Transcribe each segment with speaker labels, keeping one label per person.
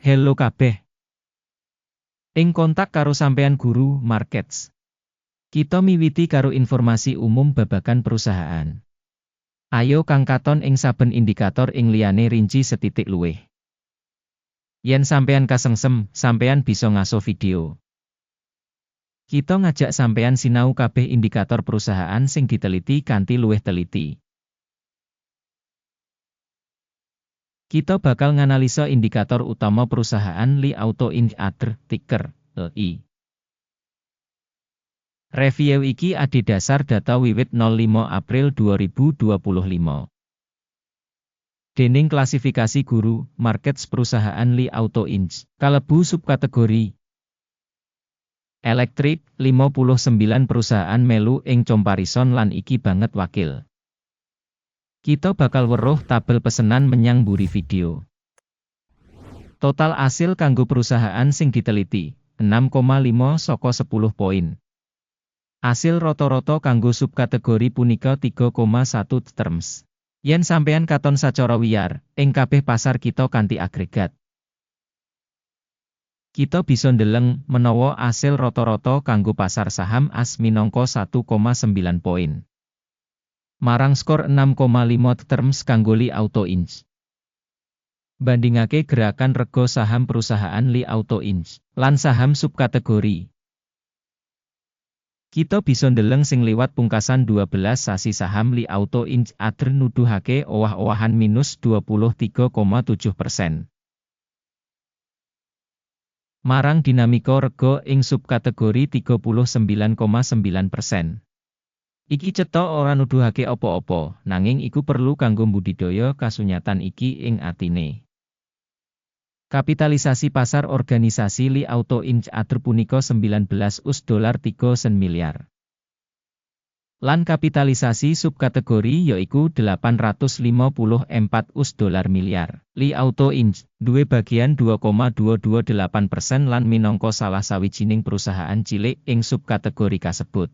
Speaker 1: Hello kabeh. Ing kontak karo sampean guru markets. Kita miwiti karo informasi umum babagan perusahaan. Ayo kang katon ing saben indikator ing liyane rinci setitik luwih. Yen sampean kasengsem, sampean bisa ngaso video. Kita ngajak sampean sinau kabeh indikator perusahaan sing diteliti kanthi luwih teliti. Kita bakal nganalisa indikator utama perusahaan Li Auto Indikator, ticker, LI. Review iki adi dasar data wiwit 05 April 2025. Dening klasifikasi guru, market perusahaan Li Auto Inc. kalebu subkategori Elektrik, 59 perusahaan melu ing comparison lan iki banget wakil. Kita bakal weruh tabel pesenan menyang buri video. Total hasil kanggo perusahaan sing diteliti, 6,5 soko 10 poin. Hasil roto-roto kanggo subkategori punika 3,1 terms. Yen sampean katon sacara wiyar, ing kabeh pasar kita kanthi agregat. Kita bisa ndeleng menawa hasil roto-roto kanggo pasar saham as minangka 1,9 poin marang skor 6,5 terms kanggo Li Auto Inc. Bandingake gerakan rego saham perusahaan Li Auto Inc. lan saham subkategori. Kita bisa ndeleng sing liwat pungkasan 12 sasi saham Li Auto Inc. adr nuduhake owah-owahan minus 23,7 persen. Marang dinamika rego ing subkategori 39,9 persen. Iki cetok ora nuduhake apa-apa, nanging iku perlu kanggo budidaya kasunyatan iki ing atine. Kapitalisasi pasar organisasi Li Auto Inc. atur punika 19 us dolar 3 sen miliar. Lan kapitalisasi subkategori yaiku 854 us dolar miliar. Li Auto Inc. duwe bagian 2,228 persen lan minangka salah sawijining perusahaan cilik ing subkategori kasebut.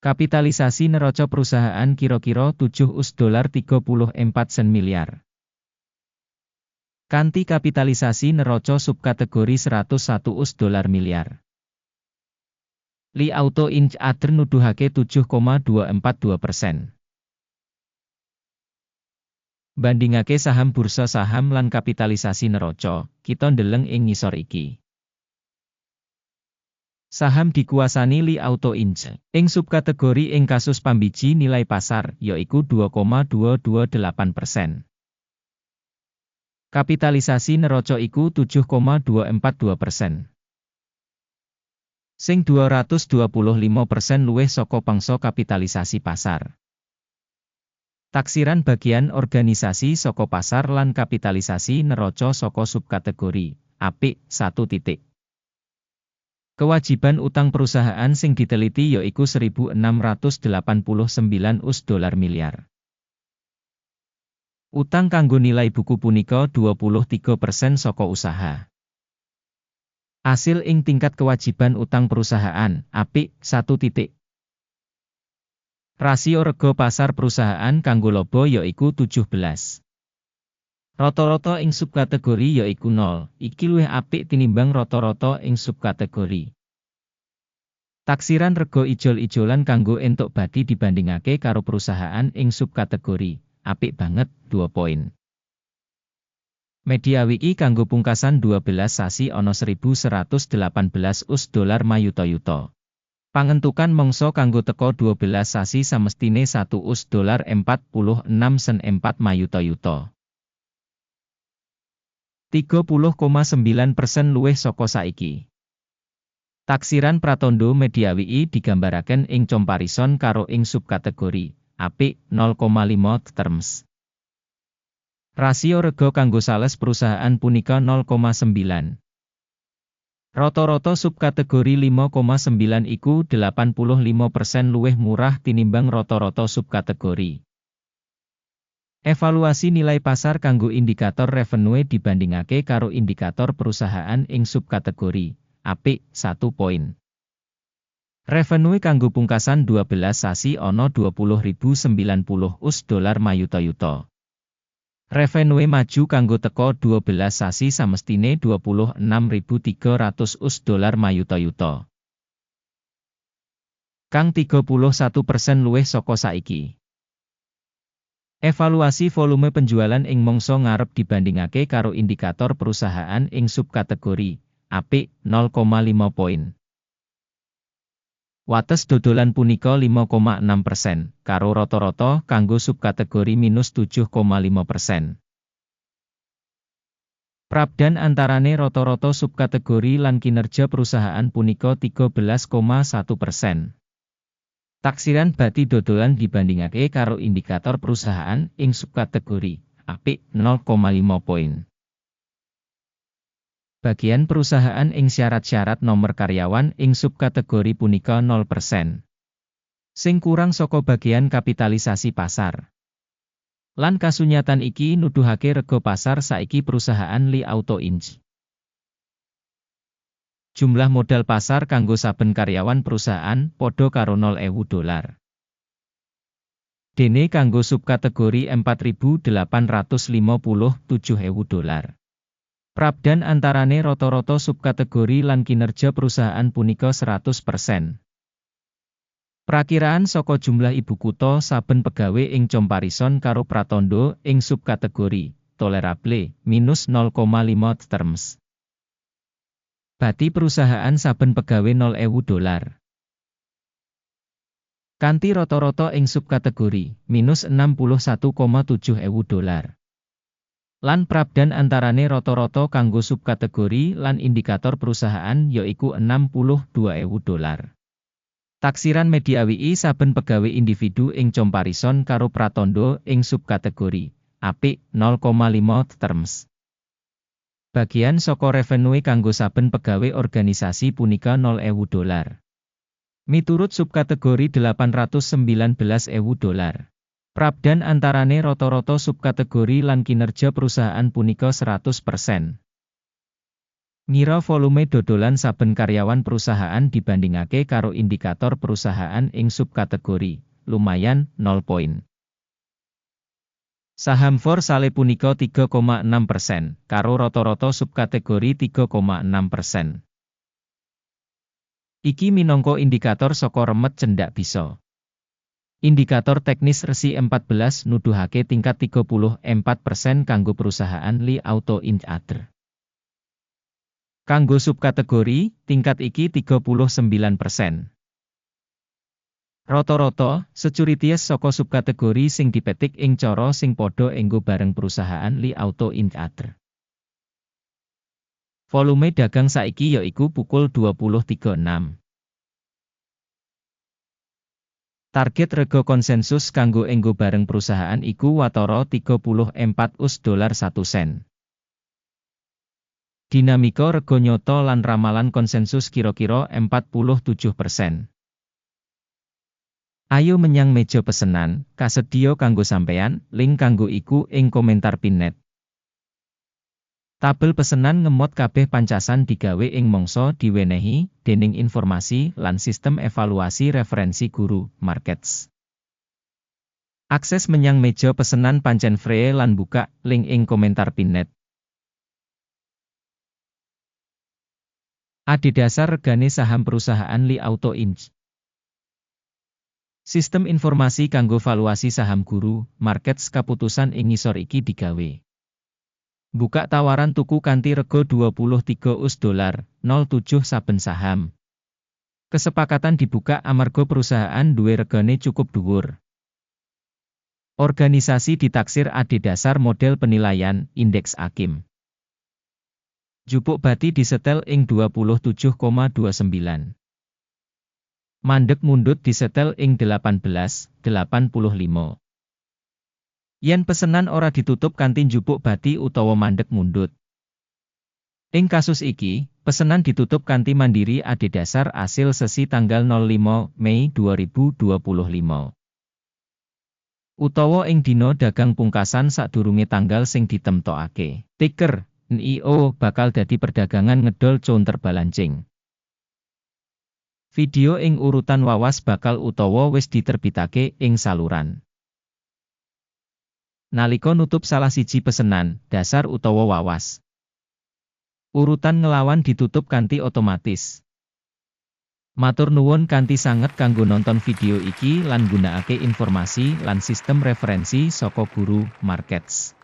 Speaker 1: Kapitalisasi neraca perusahaan kira-kira 7 us dolar 34 sen miliar. Kanti kapitalisasi neraca subkategori 101 us dolar miliar. Li Auto Inc. Adr nuduhake 7,242 persen. Bandingake saham bursa saham lan kapitalisasi neraca, kita ndeleng ing ngisor iki. Saham dikuasani Li Auto Inc. Ing subkategori ing kasus pambiji nilai pasar, yaiku 2,228 persen. Kapitalisasi neraca iku 7,242 persen. Sing 225 persen luwih saka pangsa kapitalisasi pasar. Taksiran bagian organisasi saka pasar lan kapitalisasi neraca saka subkategori, apik, satu titik. Kewajiban utang perusahaan sing diteliti yaiku 1689 us dolar miliar. Utang kanggo nilai buku punika 23% saka usaha. Asil ing tingkat kewajiban utang perusahaan, apik, satu titik. Rasio rego pasar perusahaan kanggo lobo yaiku 17. Rata-rata ing subkategori yaiku 0, iki luwih apik tinimbang rata-rata ing subkategori. Taksiran rego ijol-ijolan kanggo entuk bati dibandingake karo perusahaan ing subkategori, apik banget, 2 poin. Media wiki kanggo pungkasan 12 sasi ono 1118 us dolar mayuto-yuto. Pangentukan mongso kanggo teko 12 sasi samestine 1 us dolar 46 sen 4 mayuto-yuto. 30,9 persen luwih saka saiki. Taksiran pratondo mediawi digambaraken ing comparison karo ing subkategori, apik 0,5 terms. Rasio rego kanggo sales perusahaan punika 0,9. Roto-roto subkategori 5,9 iku 85% luwih murah tinimbang roto-roto subkategori. Evaluasi nilai pasar kanggo indikator revenue dibandingake karo indikator perusahaan ing subkategori, apik, 1 poin. Revenue kanggo pungkasan 12 sasi ono 20.090 us dolar mayuto-yuto. Revenue maju kanggo teko 12 sasi samestine 26.300 us dolar mayuta-yuta. Kang 31 persen luwih saka saiki. Evaluasi volume penjualan ing mangsa ngarep dibandingake karo indikator perusahaan ing subkategori apik 0,5 poin. Wates dodolan punika 5,6 persen, karo rata-rata kanggo subkategori minus 7,5 persen. Prabdan antarane rata-rata subkategori lan kinerja perusahaan punika 13,1 persen. Taksiran bati dodolan dibandingake karo indikator perusahaan ing subkategori apik 0,5 poin. Bagian perusahaan ing syarat-syarat nomor karyawan ing subkategori punika 0%. Sing kurang saka bagian kapitalisasi pasar. Lan kasunyatan iki nuduhake rego pasar saiki perusahaan Li Auto Inc. Jumlah modal pasar kanggo saben karyawan perusahaan podo karo 0.000 dolar. Dene kanggo subkategori 4.857.000 dolar. Prabdan antarane roto-roto subkategori lan kinerja perusahaan punika 100%. Prakiraan saka jumlah ibu kutha saben pegawe ing comparison karo pratondo ing subkategori tolerable minus 0,5 terms. Bati perusahaan saben pegawai 0.000 dolar. Kanti roto-roto ing subkategori, minus 61,7 ewu dolar. Lan prabdan antarane roto-roto kanggo subkategori lan indikator perusahaan yaiku 62 ewu dolar. Taksiran media WI saben pegawai individu ing comparison karo pratondo ing subkategori, apik 0,5 terms. Bagian saka revenue kanggo saben pegawai organisasi punika 0.000 dolar. Miturut subkategori 819.000 dolar. Prabdan antarane rata-rata subkategori lan kinerja perusahaan punika 100%. Ngira volume dodolan saben karyawan perusahaan dibandingake karo indikator perusahaan ing subkategori, lumayan 0 poin. Saham For Sale punika 3,6 persen, karo rata-rata subkategori 3,6 persen. Iki minangka indikator saka remet cendak bisa. Indikator teknis resi 14 nuduhake tingkat 34 persen kanggo perusahaan Li Auto Inc. Other. Kanggo subkategori, tingkat iki 39 Roto-roto, securities saka subkategori sing dipetik ing cara sing padha enggo bareng perusahaan Li Auto Inc. Volume dagang saiki yaiku pukul 20.36. Target rego konsensus kanggo enggo bareng perusahaan iku watara 34 us dolar 1 sen. Dinamika rego nyoto lan ramalan konsensus kira-kira 47 persen. Ayo menyang meja pesenan, kasedio kanggo sampean, link kanggo iku ing komentar pinnet. Tabel pesenan ngemot kabeh pancasan digawe ing mongso diwenehi, dening informasi lan sistem evaluasi referensi guru, markets. Akses menyang meja pesenan pancen free lan buka, link ing komentar pinnet. Adi dasar regane saham perusahaan Li Auto Inc. Sistem informasi kanggo valuasi saham guru, markets kaputusan ing ngisor iki digawe. Buka tawaran tuku kanti rego 23 us dolar, 07 saben saham. Kesepakatan dibuka amarga perusahaan duwe regane cukup dhuwur. Organisasi ditaksir ade dasar model penilaian, indeks Akim. Jupuk bati disetel ing 27,29. Mandek mundut disetel ing 18.85. Yen pesenan ora ditutup kantin jupuk bati utawa mandek mundut. Ing kasus iki, pesenan ditutup kanti mandiri ade dasar hasil sesi tanggal 05 Mei 2025. Utawa ing dino dagang pungkasan sadurunge tanggal sing ditemtokake. Tiker, NIO bakal dadi perdagangan ngedol counter balancing. Video ing urutan wawas bakal utawa wis diterbitake ing saluran. Nalika nutup salah siji pesenan, dasar utawa wawas. Urutan ngelawan ditutup kanti otomatis. Matur nuwun kanthi sanget kanggo nonton video iki lan gunakake informasi lan sistem referensi saka guru markets.